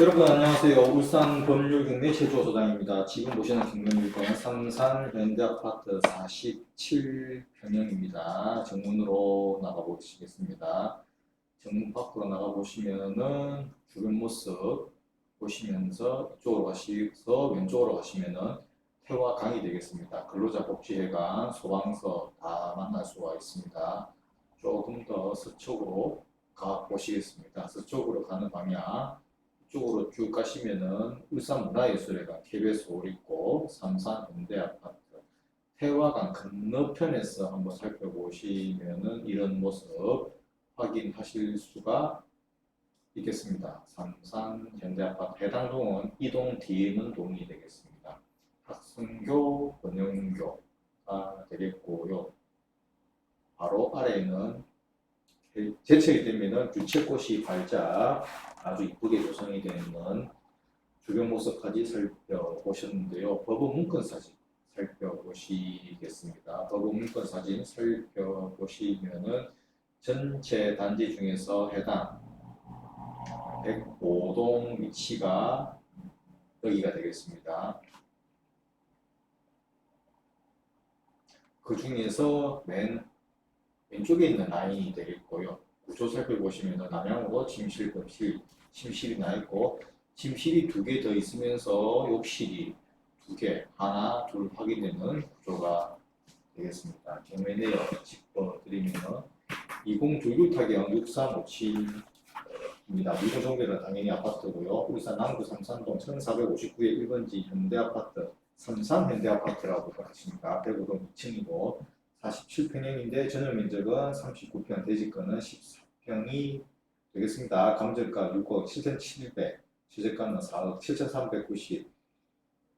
여러분 안녕하세요. 울산 법률경매 최조소장입니다. 지금 보시는 경매 물건 삼산 현대아파트 47평형입니다. 정문으로 나가보시겠습니다. 정문 밖으로 나가보시면은 주변 모습 보시면서 이쪽으로 가셔서 왼쪽으로 가시면은 태화 강이 되겠습니다. 근로자 복지회관, 소방서 다 만날 수가 있습니다. 조금 더 서쪽으로 가 보시겠습니다. 서쪽으로 가는 방향 이 쪽으로 쭉 가시면은 울산 문화예술회관 KBS 홀 있고 삼산 현대아파트 태화강 건너편에서 한번 살펴보시면은 이런 모습 확인하실 수가 있겠습니다. 삼산 현대 아파트 해당 동은 이동 뒤에 있는 동이 되겠습니다. 학성교, 번영교가 되겠고요. 바로 아래에는 제철이 되면은 유채꽃이 활짝 아주 이쁘게 조성이 되어 있는 주변 모습까지 살펴보셨는데요. 법원 문건 사진 살펴보시겠습니다. 법원 문건 사진 살펴보시면은 전체 단지 중에서 해당 105동 위치가 여기가 되겠습니다. 그 중에서 맨 왼쪽에 있는 라인이 되겠고요. 구조 살펴보시면 남양으로 침실, 급실, 침실이 나 있고 침실이 두 개 더 있으면서 욕실이 두 개, 하나, 둘 확인되는 구조가 되겠습니다. 경매 내역 짚어드리면 2096 타경 6357입니다. 미국 정배는 당연히 아파트고요. 울산 남구 삼산동 1459의 1번지 현대아파트 삼산 현대아파트라고 하십니다. 대구동 2층이고 47평형인데 전용 면적은 39평, 대지권은 14평이 되겠습니다. 감정가 6억 7,700, 시세가는 4억 7,390.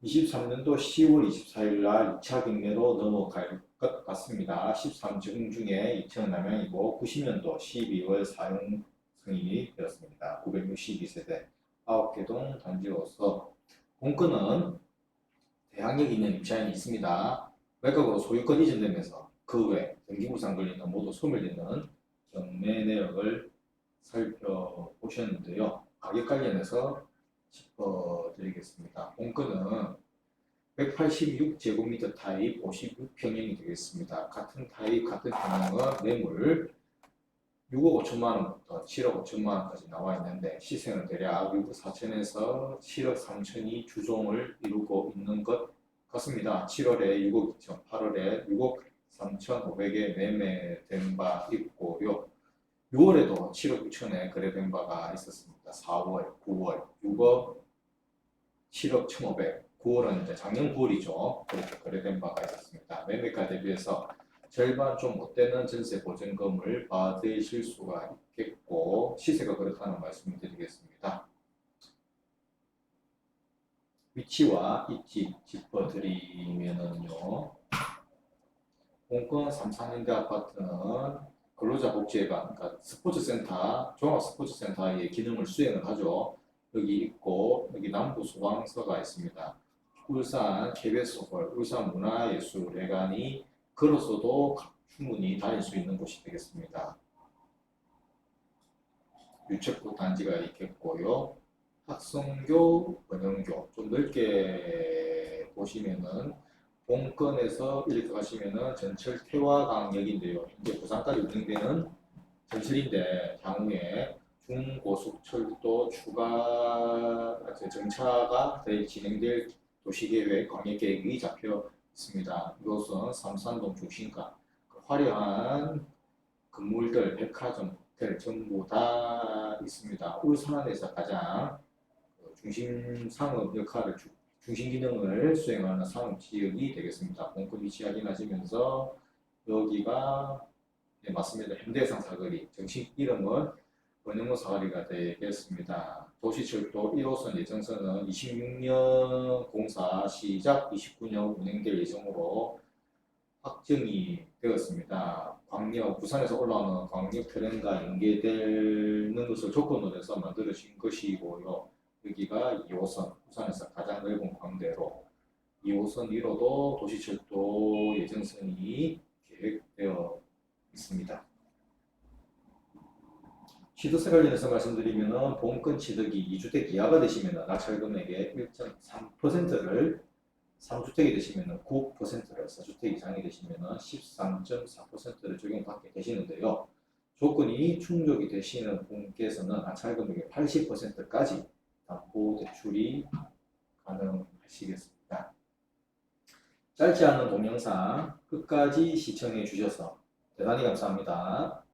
23년도 10월 24일 날 2차 경매로 넘어갈 것 같습니다. 13중 중에 2층은 남양이고 90년도 12월 사용 승인이 되었습니다. 962세대 9개 동 단지로서 공권은 대항력이 있는 입찰이 있습니다. 외곽으로 소유권 이전되면서 그외 등기부상 걸리는 모두 소멸되는 경매 내역을 살펴보셨는데요. 가격 관련해서 짚어드리겠습니다. 공급은 186제곱미터 타입 56평형이 되겠습니다. 같은 타입, 같은 평형은 매물 6억 5천만 원부터 7억 5천만 원까지 나와 있는데 시세는 대략 6억 4천에서 7억 3천이 주종을 이루고 있는 것 같습니다. 7월에 6억 2천, 8월에 6억 3,500에 매매된 바 있고요. 6월에도 7억 9천에 거래된 바가 있었습니다. 4월, 9월, 6억 7억 1,500, 9월은 이제 작년 9월이죠. 그렇게 거래된 바가 있었습니다. 매매가 대비해서 절반 좀 못되는 전세 보증금을 받으실 수가 있겠고 시세가 그렇다는 말씀을 드리겠습니다. 위치와 입지 짚어드리면은요. 공권 삼산현대 아파트는 근로자 복지회관, 그러니까 스포츠센터, 종합 스포츠센터의 기능을 수행을 하죠. 여기 있고 여기 남부 소방서가 있습니다. 울산 KBS 홀, 울산 문화예술회관이 걸어서도 충분히 다닐 수 있는 곳이 되겠습니다. 유채꽃 단지가 있겠고요. 학성교, 번영교 좀 넓게 보시면은 본건에서 이렇게 가시면은 전철 태화강역인데요. 이제 부산까지 운행되는 전철인데 향후에 중고속철도 추가 이제 정차가 더 진행될 도시계획 광역계획이 잡혀 있습니다. 이곳은 삼산동 중심가 그 화려한 건물들, 백화점, 호텔 전부 다 있습니다. 울산에서 가장 그 중심 상업 역할을 주, 중심 기능을 수행하는 상업 지역이 되겠습니다. 본권 위치 확인하시면서 여기가 네, 맞습니다. 현대상 사거리 정식 이름은 원영로 사거리가 되겠습니다. 도시철도 1호선 예정선은 26년 공사 시작 29년 운행될 예정으로 확정이 되었습니다. 광역 부산에서 올라오는 광역 트램과 연계되는 것을 조건으로 해서 만들어진 것이고요. 여기가 2호선 부산에서 가장 넓은 광대로 2호선 위로도 도시철도 예정선이 계획되어 있습니다. 취득세 관련해서 말씀드리면은 본건 취득이 2주택 이하가 되시면은 낙찰 금액의 1.3%를 3주택이 되시면은 9%를 4주택 이상이 되시면은 13.4%를 적용받게 되시는데요. 조건이 충족이 되시는 분께서는 낙찰 금액의 80%까지 담보 대출이 가능하시겠습니다. 짧지 않은 동영상 끝까지 시청해 주셔서 대단히 감사합니다.